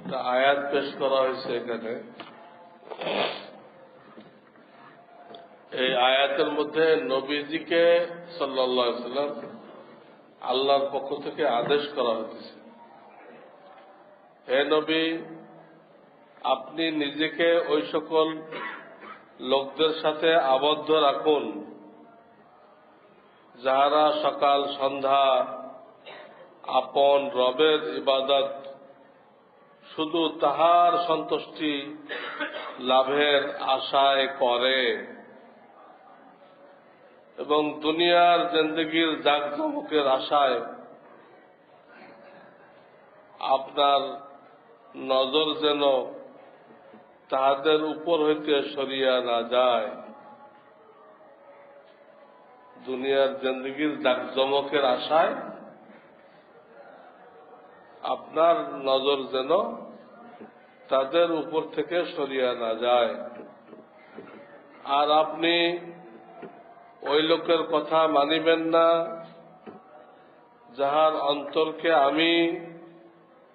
একটা আয়াত পেশ করা হয়েছে এখানে। এই আয়াতের মধ্যে নবীজিকে সাল্লাম আল্লাহর পক্ষ থেকে আদেশ করা হয়েছে। হে নবী, আপনি নিজেকে ওই সকল লোকদের সাথে আবদ্ধ রাখুন, যাহারা সকাল, সন্ধ্যা, আপন রবের ইবাদত শুধু তাহার সন্তুষ্টি লাভের আশায় করে। এবং দুনিয়ার জিন্দগির জাকজমকের আশায় আপনার নজর যেন তাহাদের উপর হইতে সরিয়া না যায়। দুনিয়ার জিন্দগির জাকজমকের আশায় আপনার নজর যেন তাদের উপর থেকে সরিয়া না যায়। আর আপনি ওই লোকের কথা মানিবেন না, যাহার অন্তরকে আমি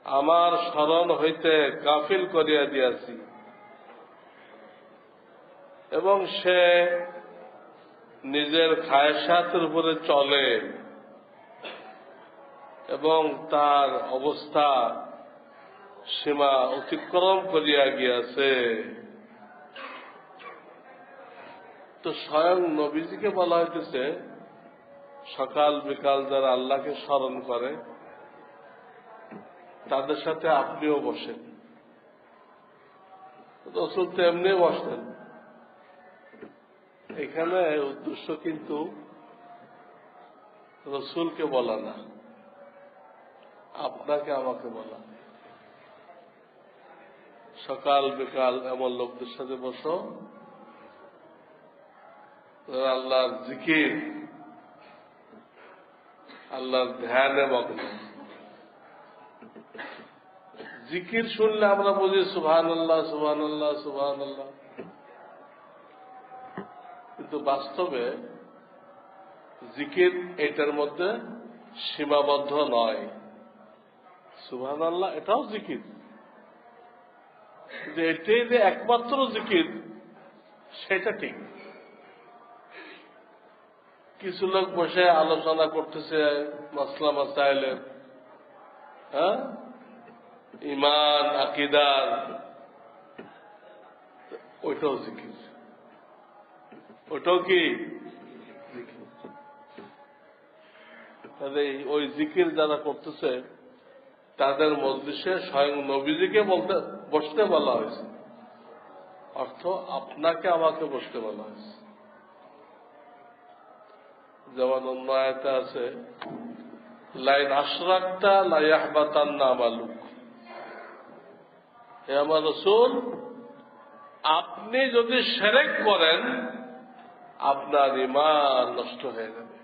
আমার স্মরণ হইতে গাফিল করিয়া দিয়াছি। এবং সে নিজের খায়সাতের উপরে চলে। এবং তার অবস্থা সীমা অতিক্রম করিয়া গিয়াছে। তো স্বয়ং নবীজিকে বলা হইতেছে, সকাল বিকাল যারা আল্লাহকে স্মরণ করে, তাদের সাথে আপনিও বসেন। রসুল তো এমনি বসেন এখানে উদ্দেশ্য কিন্তু রসুলকে বলা না। আপনাকে আমাকে বলা। সকাল বিকাল এমন লোকদের সাথে বসো আল্লাহর জিকির, আল্লাহর ধ্যানে মগ্ন। জিকির শুনলে আমরা বুঝি সুভান আল্লাহ সুভান আল্লাহ সুভান আল্লাহ কিন্তু বাস্তবে জিকির এটার মধ্যে সীমাবদ্ধ নয়। সুভান আল্লাহ এটাও জিকির। যে এটাই যে একমাত্র জিকির, সেটা ঠিক। কিছু লোক বসে আলোচনা করতেছে, মাসলা মাসাইলের হ্যাঁ? ইমান আকিদার ওইটাও জিকির। ওটাও কি। ওই জিকির যারা করতেছে তাদের মজলিসে স্বয়ং নবীজিকে বলতে, বসতে বলা হয়েছে। অর্থ, আপনাকে আমাকে বসতে বলা হয়েছে। যেমন অন্য আয়তা আছে, লাইন আশরাকটা লাইয়াহবাতান না আমালুক হে আমার রসুল, আপনি যদি সেরেক করেন, আপনার ইমান নষ্ট হয়ে যাবে।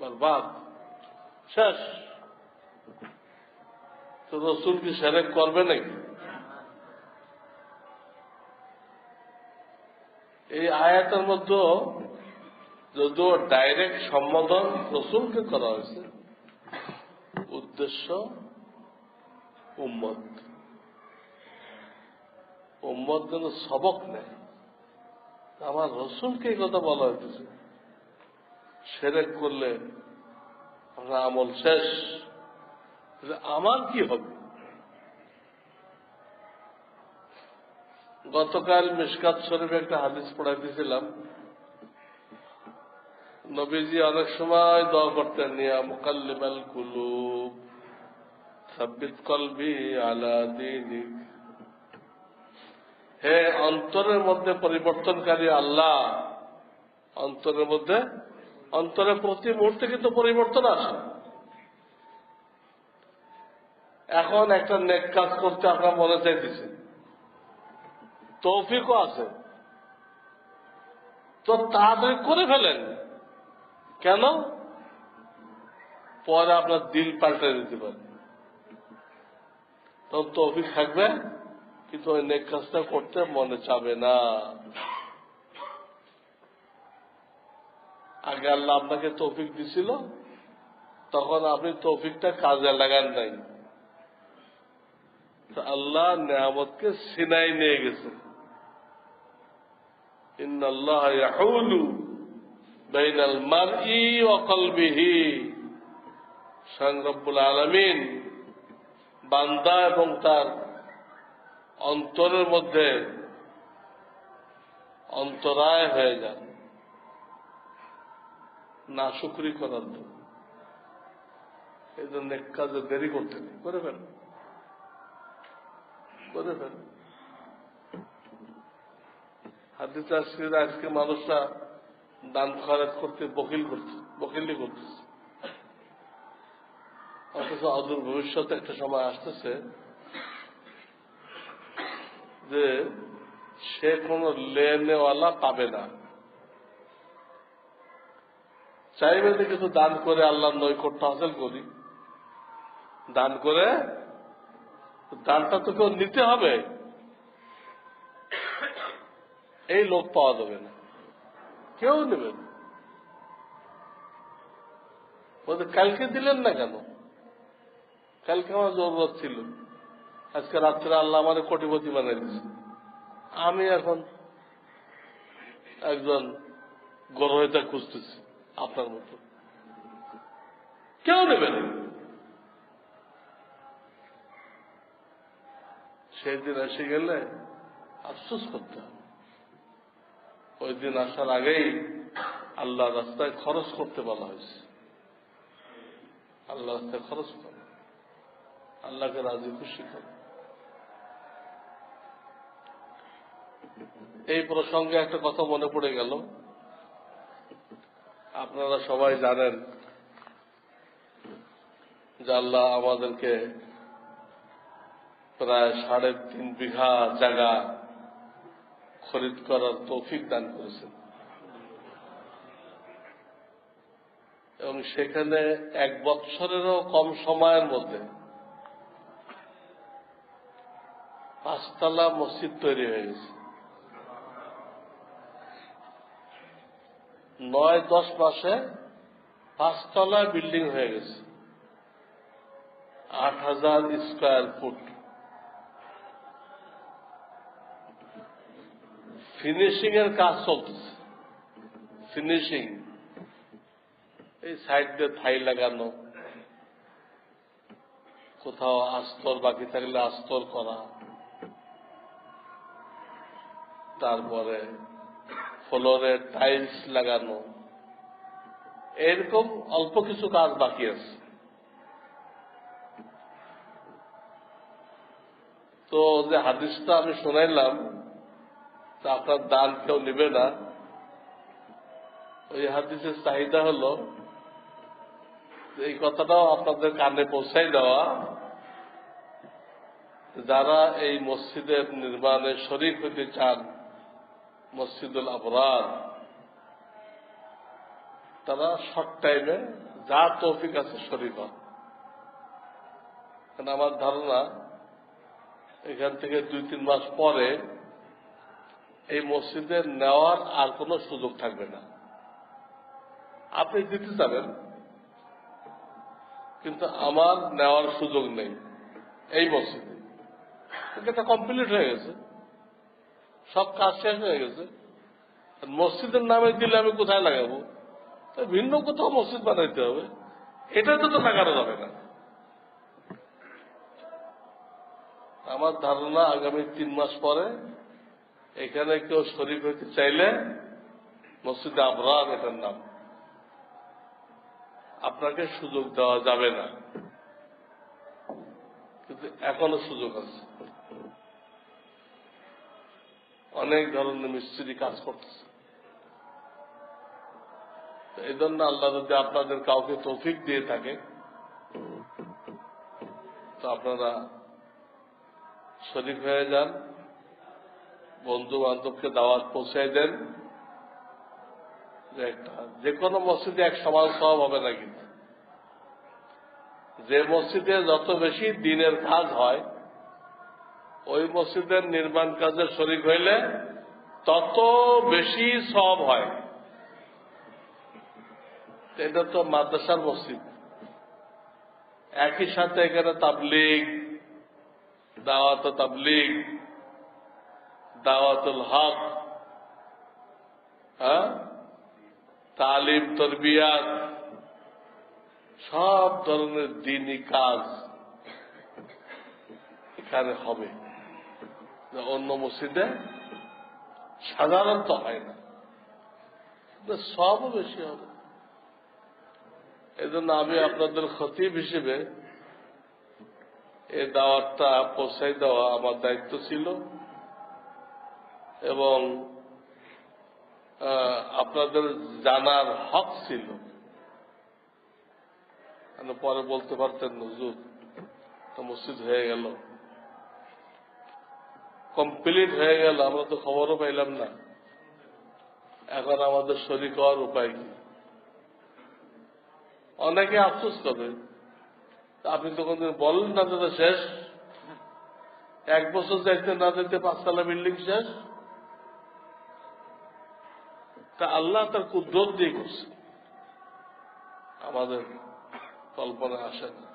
বরবাদ। শেষ। তো রসুল কি সেরেক করবে নাকি? এই আয়াতের মধ্যে যদিও ডাইরেক্ট সম্বোধন রসুলকে করা হয়েছে, উদ্দেশ্য উম্মত। উম্মত যেন সবক নেয়। আমার রসুলকে এই কথা বলা হইতেছে সেরেক করলে আমরা আমল শেষ। আমার কি হবে? গতকাল মিসকাত শরীফে একটা হাদিস পড়াইতেছিলাম নবীজি অনেক সময় দোয়া করতেন নিয়া মুকাল্লিমাল সাব্বিত কলবি আলা হে অন্তরের মধ্যে পরিবর্তনকারী আল্লাহ, অন্তরের মধ্যে, অন্তরের প্রতি মুহূর্তে কিন্তু পরিবর্তন আসে। এখন একটা নেক কাজ করতে আপনার মনে চাইতেছে। তৌফিকও আছে। তো তাড়াতাড়ি করে ফেলেন। কেন? পরে আপনার দিল পাল্টে দিতে পারে। তখন তৌফিক থাকবে, কিন্তু ওই নেক কাজটা করতে মনে চাবে না। আগে আল্লাহ আপনাকে তৌফিক দিছিল, তখন আপনি তৌফিকটা কাজে লাগান নাই। তো আল্লাহ নিয়ামতকে সিনাই নিয়ে গেছে রব্বুল আলামিন বান্দা এবং তার অন্তরের মধ্যে অন্তরায় হয়ে যান। না শুক্রি করার জন্য। এই জন্য কাজে দেরি করতে নেই। করে ফেল করে ফেল। হাদিস আসছে আজকে মানুষরা দান খরচ করতে বকিল করছে বকিলি করতেছে। অথচ অদূর ভবিষ্যতে একটা সময় আসতেছে যে সে কোন লেনেওয়ালা পাবে না। চাইবে যে কিছু দান করে আল্লাহ নৈকট্য হাসিল করি। দান করে দানটা তো কেউ নিতে হবে। এই লোক পাওয়া যাবে না। কেউ নেবে না। বলতে কালকে দিলেন না কেন? কালকে আমার জরুরত ছিল। আজকে রাত্রে আল্লাহ আমার কোটিপতি বানিয়ে দিচ্ছে আমি এখন একজন গরহিতা খুঁজতেছি আপনার মতো। কেউ নেবে সেই দিন এসে গেলে আফসোস করতে হবে। ওই দিন আসার আগেই আল্লাহ রাস্তায় খরচ করতে বলা হয়েছে। আল্লাহ রাস্তায় খরচ করো। আল্লাহকে রাজি, খুশি করো। এই প্রসঙ্গে একটা কথা মনে পড়ে গেল। আপনারা সবাই জানেন যে আল্লাহ আমাদেরকে প্রায় সাড়ে তিন বিঘা জায়গা খরিদ করার তৌফিক দান করেছেন। এবং সেখানে এক বৎসরেরও কম সময়ের মধ্যে পাঁচতলা মসজিদ তৈরি হয়ে গেছে। নয় দশ মাসে পাঁচতলা বিল্ডিং হয়ে গেছে। আট হাজার স্কোয়ার ফুট। ফিনিশিং এর কাজ চলতেছে। ফিনিশিং এই সাইড দিয়ে থাই লাগানো। কোথাও আস্তর বাকি থাকলে আস্তর করা। তারপরে ফ্লোরে টাইলস লাগানো। এরকম অল্প কিছু কাজ বাকি আছে। তো যে হাদিসটা আমি শোনাইলাম আপনার দান কেউ নেবে না। ওই হাদিসের চাহিদা হলো এই কথাটাও আপনাদের কানে পৌঁছাই দেওয়া, যারা এই মসজিদের নির্মাণে শরিক হতে চান, মসজিদুল আবরার, তারা শর্ট টাইমে যা তৌফিক আছে শরিক আমার ধারণা, এখান থেকে দুই তিন মাস পরে এই মসজিদে নেওয়ার আর কোনো সুযোগ থাকবে না। আপনি দিতে যাবেন, কিন্তু আমার নেওয়ার সুযোগ নেই এই মসজিদে। এটা কমপ্লিট হয়ে গেছে। সব কাজ শেষ হয়ে গেছে। মসজিদের নামে দিলে আমি কোথায় লাগাবো? ভিন্ন কোথাও মসজিদ বানাইতে হবে। এটাতে তো লাগানো যাবে না। আমার ধারণা আগামী তিন মাস পরে এখানে কেউ শরীর হইতে চাইলে মসজিদে আবরার এটার নাম। আপনাকে সুযোগ দেওয়া যাবে না। কিন্তু এখনও সুযোগ আছে। অনেক ধরনের মিস্ত্রি কাজ করতেছে। এই জন্য আল্লাহ যদি আপনাদের কাউকে তৌফিক দিয়ে থাকে, তো আপনারা শরীর হয়ে যান। বন্ধু বান্ধবকে দাওয়াত পৌঁছাই দেন। যে কোনো মসজিদে এক সমান সব হবে না কিন্তু। যে মসজিদে যত বেশি দিনের কাজ হয়, ওই মসজিদের নির্মাণ কাজের শরিক হইলে তত বেশি সব হয়। এটা তো মাদ্রাসার মসজিদ। একই সাথে এখানে তাবলিগ, দাওয়াত তাবলিগ দাওয়াতুল হক তালিম, তরবিয়াত, সব ধরনের দিনই কাজ এখানে হবে। অন্য মসজিদে সাধারণত হয় না। সবও বেশি হবে। এই জন্য আমি আপনাদের খতিব হিসেবে এই দাওয়াতটা পৌঁছাই দেওয়া আমার দায়িত্ব ছিল। এবং আপনাদের জানার হক ছিল। পরে বলতে পারতেন হুজুর? তো মসজিদ হয়ে গেল। কমপ্লিট হয়ে গেল, আমরা তো খবরও পাইলাম না। এখন আমাদের শরীর হওয়ার উপায় কি? অনেকে আফসোস করবে তা আপনি তো কোনদিন বলেন না যে এটা শেষ? এক বছর যাইতে না যেতে পাঁচতলা বিল্ডিং শেষ? তা আল্লাহ তার কুদ্রত দিয়ে করছে। আমাদের কল্পনা আসে না।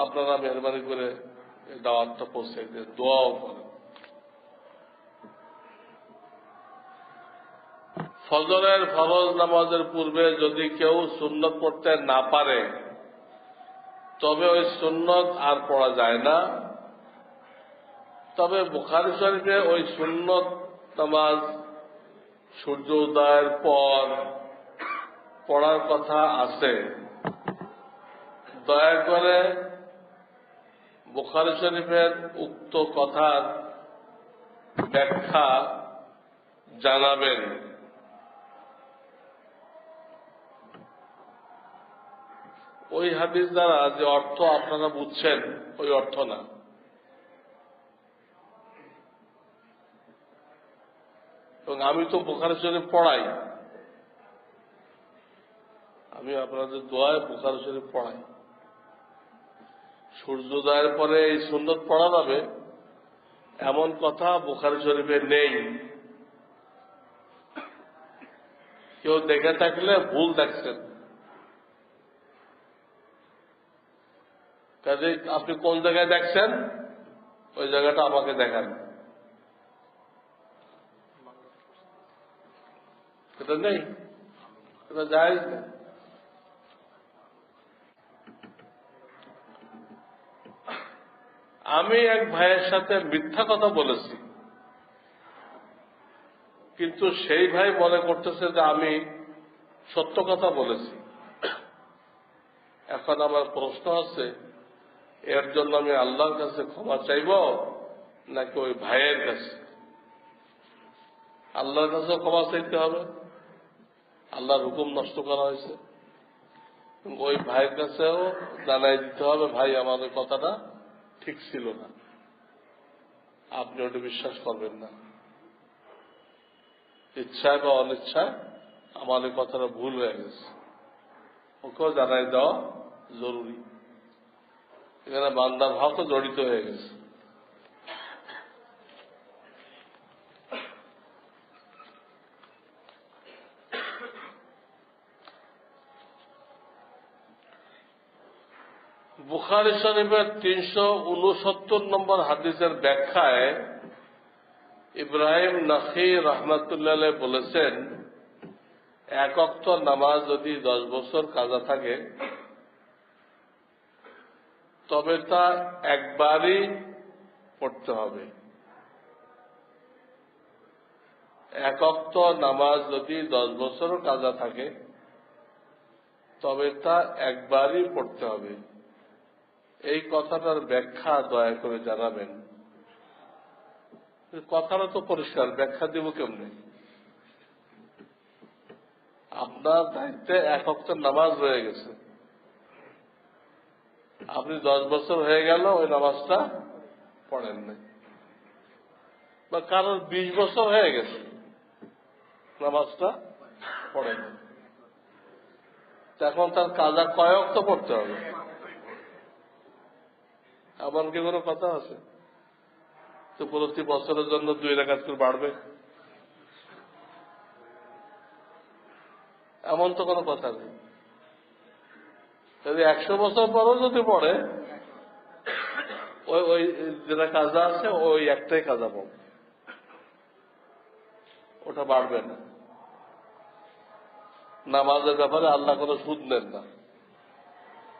আপনারা মেহরবানি করে দাওয়াতটা পৌঁছে দিয়ে দোয়াও করেন। ফজরের ফরজ নামাজের পূর্বে যদি কেউ সুন্নত পড়তে না পারে, তবে ওই সুন্নত আর পড়া যায় না। তবে বুখারি শরীফে ওই সুন্নত নামাজ সূর্য উদয়ের পর পড়ার কথা আছে। দয়া করে বুখারি শরীফের উক্ত কথার ব্যাখ্যা জানাবেন। ওই হাদিস দ্বারা যে অর্থ আপনারা বুঝছেন, ওই অর্থ না। এবং আমি তো বোখারের শরীফ পড়াই। আমি আপনাদের দোয়ায় বোখার শরীফ পড়াই। সূর্যোদয়ের পরে এই সুন্দর পড়া যাবে, এমন কথা বোখারি শরীফে নেই। কেউ দেখে থাকলে ভুল দেখছেন। কাজে আপনি কোন জায়গায় দেখছেন? ওই জায়গাটা আমাকে দেখান। এটা নেই। এটা না। আমি এক ভাইয়ের সাথে মিথ্যা কথা বলেছি। কিন্তু সেই ভাই মনে করতেছে যে আমি সত্য কথা বলেছি। এখন আমার প্রশ্ন আছে, এর জন্য আমি আল্লাহর কাছে ক্ষমা চাইব নাকি ওই ভাইয়ের কাছে? আল্লাহর কাছে ক্ষমা চাইতে হবে? আল্লাহর হুকুম নষ্ট করা হয়েছে। ওই ভাইয়ের কাছেও জানাই দিতে হবে, ভাই ওই কথাটা ঠিক ছিল না। আপনি ওটা বিশ্বাস করবেন না। ইচ্ছায় বা অনিচ্ছায় ওই কথাটা ভুল হয়ে গেছে। ওকেও জানাই দেওয়া জরুরি। এখানে বান্দার হকও জড়িত হয়ে গেছে। বুখারি শরীফের তিনশো উনসত্তর নম্বর হাদিসের ব্যাখ্যায় ইব্রাহিম নখি রহমতুল্লাহ বলেছেন, এক অক্ত নামাজ যদি দশ বছর কাজা থাকে, তবে তা একবারই পড়তে হবে। এক অক্ত নামাজ যদি দশ বছরও কাজা থাকে, তবে তা একবারই পড়তে হবে। এই কথাটার ব্যাখ্যা দয়া করে জানাবেন। কথাটা তো পরিষ্কার, ব্যাখ্যা দিব কেমনে? আপনার দায়িত্বে এক অক্টের নামাজ রয়ে গেছে। আপনি দশ বছর হয়ে গেল ওই নামাজটা পড়েন নাই। বা কারোর বিশ বছর হয়ে গেছে নামাজটা পড়েন এখন তার কাজা কয়েক তো পড়তে হবে? এমন কি কোনো কথা আছে? তো প্রতি বছরের জন্য দুই রেখাত করে বাড়বে। এমন তো কোনো কথা নেই। যদি একশো বছর পরও যদি পড়ে, ওই ওই যেটা কাজা আছে, ওই একটাই কাজা পাব ওটা বাড়বে না। নামাজের ব্যাপারে আল্লাহ কোনো সুদ নেন না।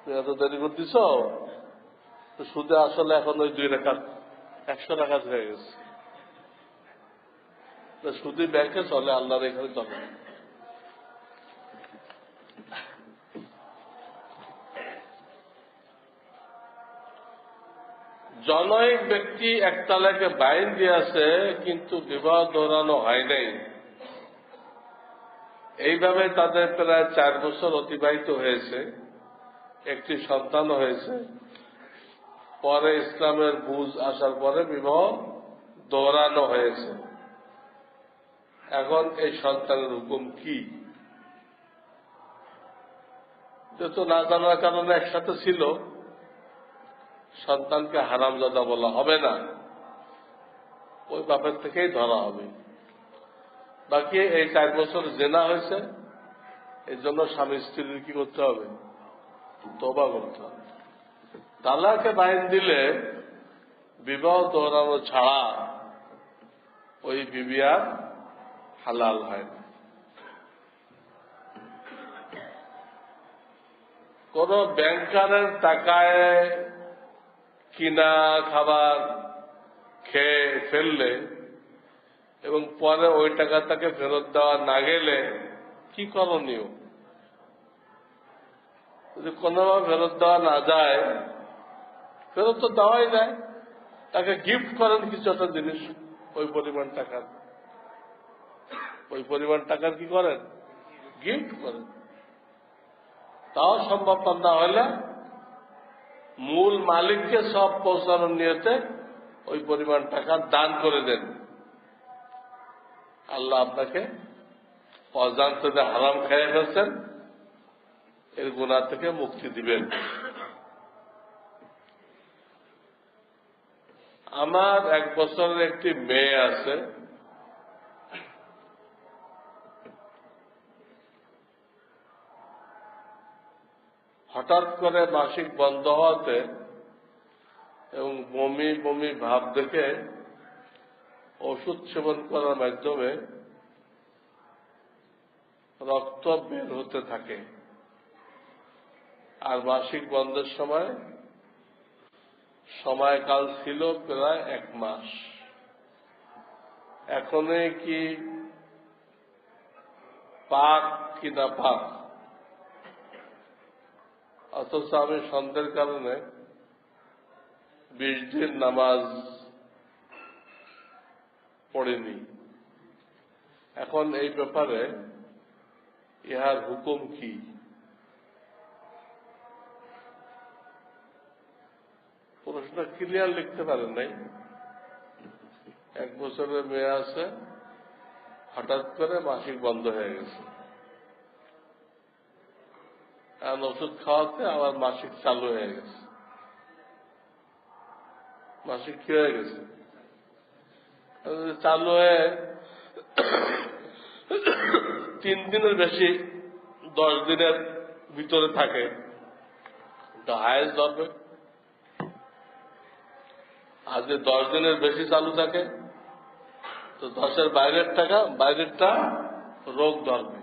তুমি এত দেরি করতেছ? তো সুদে আসলে এখন ওই দুই রেখা একশো টাকা হয়ে গেছে। সুদি ব্যাংকে চলে, আল্লাহর এখানে চলে। জনৈক ব্যক্তি একতলাকে বাইন দিয়েছে, কিন্তু বিবাহ দৌড়ানো হয় নাই। এইভাবে তাদের প্রায় চার বছর অতিবাহিত হয়েছে। একটি সন্তান হয়েছে। পরে ইসলামের বুঝ আসার পরে বিবাহ দৌড়ানো হয়েছে। এখন এই সন্তানের হুকুম কি? যেহেতু না জানার কারণে একসাথে ছিল। সন্তানকে হারামজাদা বলা হবে না। ওই বাপের থেকেই ধরা হবে। বাকি এই চার বছর জেনা হয়েছে। এই জন্য স্বামী স্ত্রীর কি করতে হবে? তোবা করতে হবে। তালাকে বাইন দিলে বিবাহ দৌড়ানো ছাড়া ওই বিবিয়ার হালাল হয় না। কোন ব্যাংকারের টাকায় কিনা খাবার খেয়ে ফেললে এবং পরে ওই টাকা তাকে ফেরত দেওয়া না গেলে কি করণীয়? যদি কোনোভাবে ফেরত দেওয়া না যায় ফেরত তো দেওয়াই যায়। তাকে গিফট করেন কিছু একটা জিনিস, ওই পরিমাণ টাকার। ওই পরিমাণ টাকার কি করেন? গিফট করেন। তাও সম্ভব না হলে মূল মালিককে সব পৌঁছানোর নিয়েতে ওই পরিমাণ টাকা দান করে দেন। আল্লাহ আপনাকে অজান্তে হারাম খেয়ে ফেলছেন, এর গুণা থেকে মুক্তি দিবেন। আমার এক বছরের একটি মেয়ে আছে। হঠাৎ করে মাসিক বন্ধ হওয়াতে এবং বমি বমি ভাব দেখে ওষুধ সেবন করার মাধ্যমে রক্ত বের হতে থাকে। আর মাসিক বন্ধের সময় সময়কাল ছিল প্রায় এক মাস। এখনই কি পাক কিনা পাক? অথচ আমি সন্ধ্যের কারণে বিশ দিন নামাজ পড়িনি। এখন এই ব্যাপারে ইহার হুকুম কি? প্রশ্ন ক্লিয়ার লিখতে পারেন নাই। এক বছরের মেয়ে আছে, হঠাৎ করে মাসিক বন্ধ হয়ে গেছে। আর ওষুধ খাওয়াতে আবার মাসিক চালু হয়ে গেছে। মাসিক কি হয়ে গেছে? চালু হয়ে তিন দিনের বেশি, দশ দিনের ভিতরে থাকে হায়েস্ট ধরবে আর যে দশ দিনের বেশি চালু থাকে। তো দশের বাইরের টাকা, বাইরেরটা রোগ ধরবে।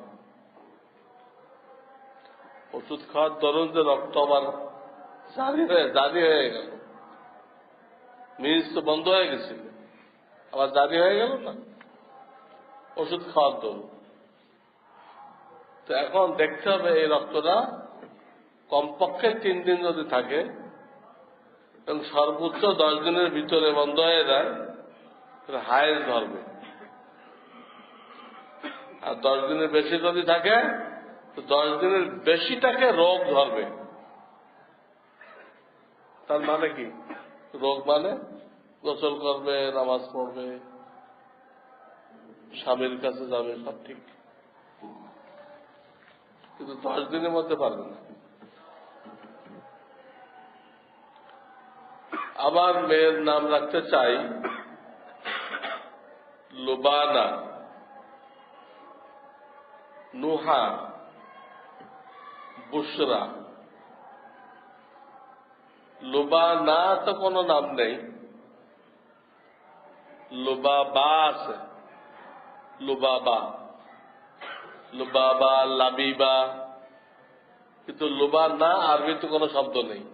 ওষুধ খাওয়ার দরুন যে রক্ত আবার জারি হয়ে জারি হয়ে গেল। মিনিস তো বন্ধ হয়ে গেছিল। আবার জারি হয়ে গেল না? ওষুধ খাওয়ার দরুন তো এখন দেখতে হবে এই রক্তটা কমপক্ষে তিন দিন যদি থাকে সর্বোচ্চ দশ দিনের ভিতরে বন্ধ হয়ে যায় হায়েস ধরবে আর দশ দিনের বেশি যদি থাকে, তো দশ দিনের বেশিটাকে রোগ ধরবে। তার মানে কি? রোগ মানে গোসল করবে, নামাজ পড়বে, স্বামীর কাছে যাবে, সব ঠিক। কিন্তু দশ দিনের মধ্যে পারবে না। আমার মেয়ের নাম রাখতে চাই লোবানা। নুহা। বুসরা লোবা না তো কোনো নাম নেই। লোবা বা আছে লুবাবা। লুবাবা, লাবিবা। কিন্তু লোবা না আরবিতে কোনো শব্দ নেই।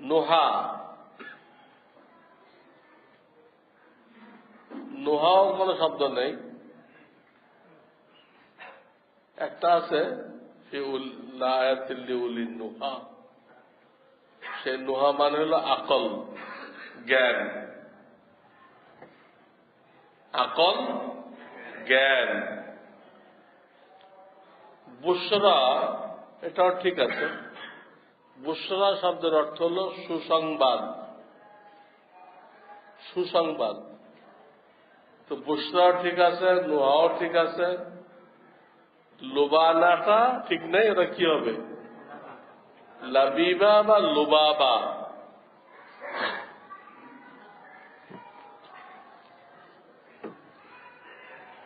নোহা। নোহাও কোনো শব্দ নেই। একটা আছে নোহা। সে নোহা মানে হলো আকল, জ্ঞান। আকল, জ্ঞান। বুসরা এটাও ঠিক আছে। বুসরা শব্দের অর্থ হল সুসংবাদ। সুসংবাদ। তো বুসরাও ঠিক আছে, নোহাও ঠিক আছে, লোবানাটা ঠিক নেই, ওটা কি হবে? লাবিবা বা লোবাবা।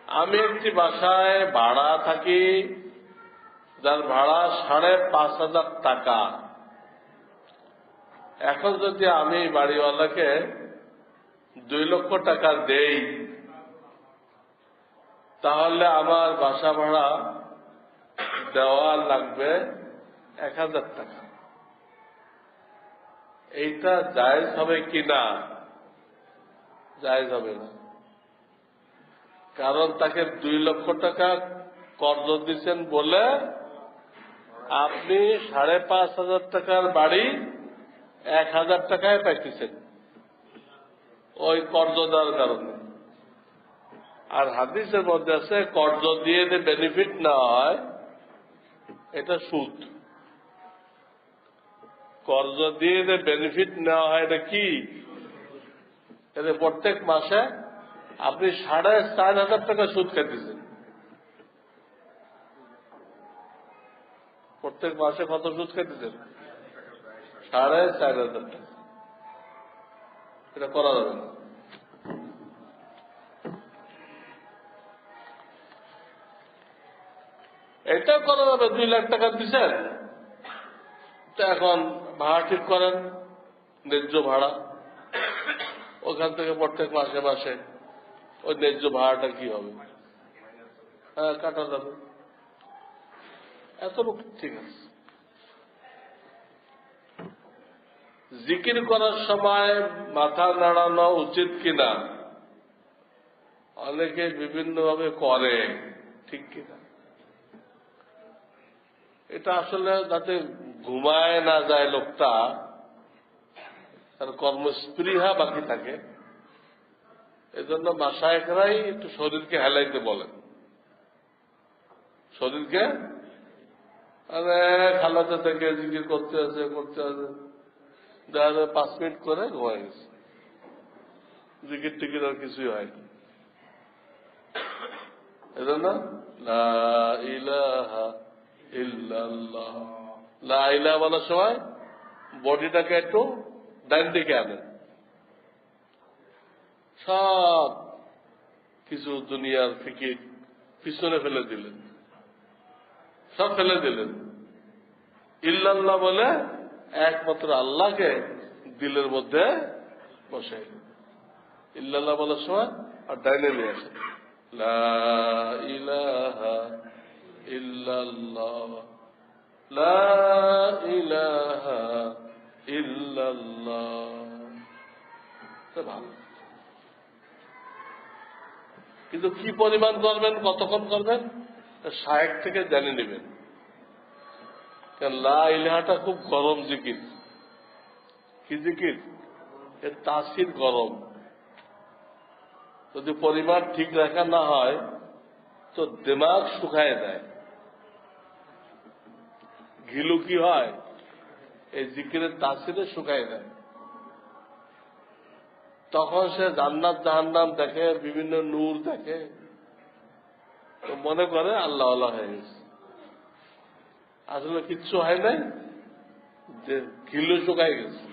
আমি একটি বাসায় ভাড়া থাকি, যার ভাড়া সাড়ে পাঁচ হাজার টাকা। এখন যদি আমি বাড়িওয়ালাকে দুই লক্ষ টাকা দেই, তাহলে আমার বাসা ভাড়া দেওয়া লাগবে এক হাজার টাকা। এইটা জায়জ হবে কি না? জায়জ হবে না। কারণ তাকে দুই লক্ষ টাকা কর্জ দিচ্ছেন বলে আপনি সাড়ে পাঁচ হাজার টাকার বাড়ি এক হাজার টাকায় পাইতেছেন ওই কর্জ দেওয়ার কারণে। আর হাদিসের মধ্যে আছে, কর্জ দিয়ে যে বেনিফিট না হয়, এটা সুদ। কর্জ দিয়ে যে বেনিফিট নেওয়া হয়, এটা কি? এটা প্রত্যেক মাসে আপনি সাড়ে চার হাজার টাকা সুদ খেতেছেন প্রত্যেক মাসে কত সুদ খেতেছেন সাড়ে চার হাজার টাকা। এটা করা যাবে না। এটা করা যাবে দুই লাখ টাকা দিচ্ছেন তো এখন ভাড়া ঠিক করেন, ন্যায্য ভাড়া। ওখান থেকে প্রত্যেক মাসে মাসে ওই ন্যায্য ভাড়াটা কি হবে? হ্যাঁ কাটা যাবে। এতটুকু ঠিক আছে। জিকির করার সময় মাথা নাড়ানো উচিত কিনা? অনেকে বিভিন্নভাবে করে, ঠিক কিনা? এটা আসলে যাতে ঘুমায় না যায় লোকটা, তার কর্মস্পৃহা বাকি থাকে। এজন্য মাসায়করাই একটু শরীরকে হেলাইতে বলেন। শরীরকে? মানে খালাতে থেকে জিকির করতে আছে করতে আছে। দেখা পাঁচ মিনিট করে ঘুমাই গেছে। জিকির টিকির আর কিছুই হয়নি। বলার সময় বডিটাকে একটু ডান দিকে আনেন সব কিছু দুনিয়ার ফিকির পিছনে ফেলে দিলেন। সব ফেলে দিলেন। ইল্লাল্লাহ বলে একমাত্র আল্লাহকে দিলের মধ্যে বসে। ইল্লাল্লাহ বলার সময় আর ডাইনে নিয়ে আসে। ইলাহা লা ইলাহা ভালো কিন্তু কি পরিমাণ করবেন কতক্ষণ করবেন শায়েক থেকে জেনে নেবেন। লা খুব গরম জিকির। কি জিকির? তাসির গরম। যদি পরিমাণ ঠিক রাখা না হয়, তো দিমাগ শুকায় দেয় ঘিলু কি হয়? এই জিকিরের তাসিরে শুকায় দেয় তখন সে জান্নাত জাহান্নাম দেখে, বিভিন্ন নূর দেখে, তো মনে করে আল্লাহ আল্লাহ হয়ে গেছে। আসলে কিচ্ছু হয় নাই, যে ঘিলু শুকায় গেছে।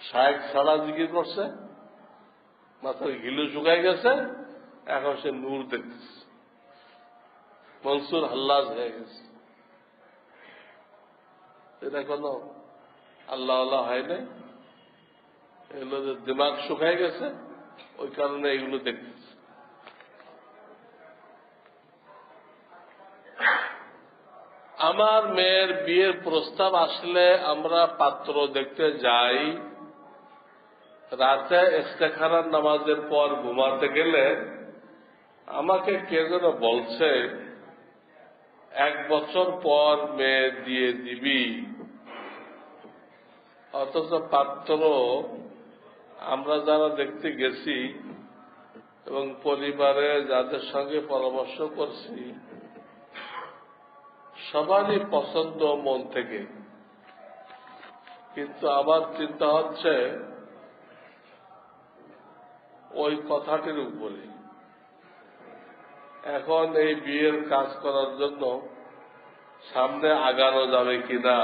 শায়েক সারা জিকির করছে, মাথার ঘিলু শুকায় গেছে, এখন সে নূর দেখতেছে। মনসুর হাল্লাজ হয়ে গেছে। এটা কোনো আল্লাহ আল্লাহ হয় নাই। এগুলো যে দিমাগ শুকায় গেছে, ওই কারণে এগুলো দেখতেছে। আমার মেয়ের বিয়ের প্রস্তাব আসলে আমরা পাত্র দেখতে যাই। রাতে ইস্তেখারার নামাজের পর ঘুমাতে গেলে আমাকে কে যেন বলছে, এক বছর পর মেয়ে দিয়ে দিবি। অথচ পাত্র, আমরা যারা দেখতে গেছি এবং পরিবারে যাদের সঙ্গে পরামর্শ করছি সবারই পছন্দ মন থেকে। কিন্তু আমার চিন্তা হচ্ছে, ওই কথাটির উপরে। এখন এই বিয়ের কাজ করার জন্য সামনে আগানো যাবে কিনা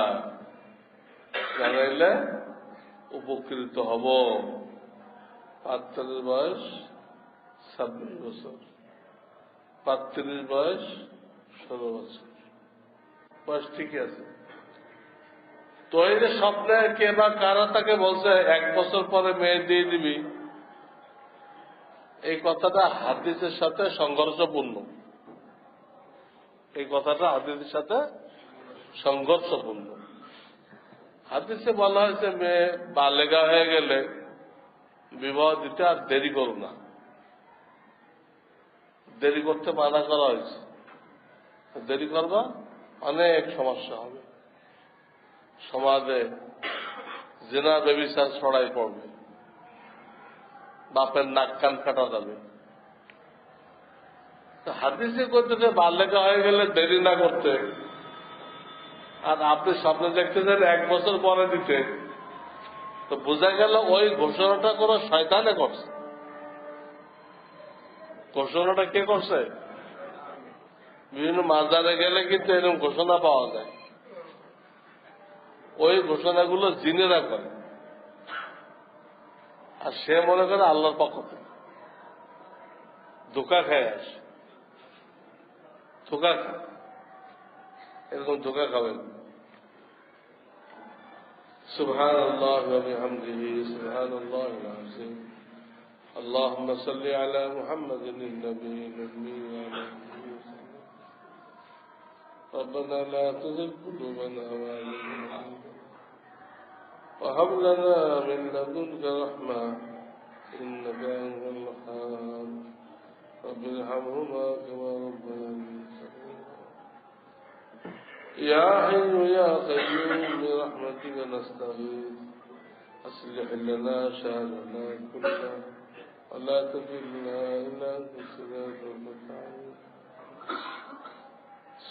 জানাইলে উপকৃত হব। পাত্রের বয়স, ছাব্বিশ বছর। পাত্রীর বয়স, ষোলো বছর। বয়স ঠিকই আছে। তো এই যে স্বপ্নে কে বা কারা তাকে বলছে, এক বছর পরে মেয়ে দিয়ে দিবি, এই কথাটা হাদিসের সাথে সংঘর্ষপূর্ণ। এই কথাটা হাদিসের সাথে সংঘর্ষপূর্ণ। হাদিসে বলা হয়েছে, মেয়ে বালেগা হয়ে গেলে বিবাহ দিতে আর দেরি করো না। দেরি করতে মানা করা হয়েছে। দেরি করবা? অনেক সমস্যা হবে। সমাজে জেনা বেবিচার ছড়াই পড়বে। বাপের নাক কান কাটা যাবে। হাদিসে করতে বাল্যকা হয়ে গেলে দেরি না করতে। আর আপনি স্বপ্নে দেখতেছেন, এক বছর পরে দিতে। তো বোঝা গেল ওই ঘোষণাটা কোনো শয়তানে করছে। ঘোষণাটা কে করছে? বিভিন্ন মাজারে গেলে কিন্তু এরকম ঘোষণা পাওয়া যায় ওই ঘোষণাগুলো জিনেরা করে আর সে মনে করে আল্লাহর পক্ষ থেকে ধোকা খায় আসে ধোকা খায় এরকম ধোকা খাবেন سبحان الله وبحمده سبحان الله العظيم اللهم صل على محمد النبي الأمي وعلى آله وسلم ربنا لا تزغ قلوبنا بعد وهب لنا من لدنك رحمة إنك أنت الوهاب. رب ارحمهما كما صغيرا. يا حي يا قيوم برحمتك نستغيث. أصلح لنا شأننا كله ولا تكلنا إلى أنفسنا طرفة عين.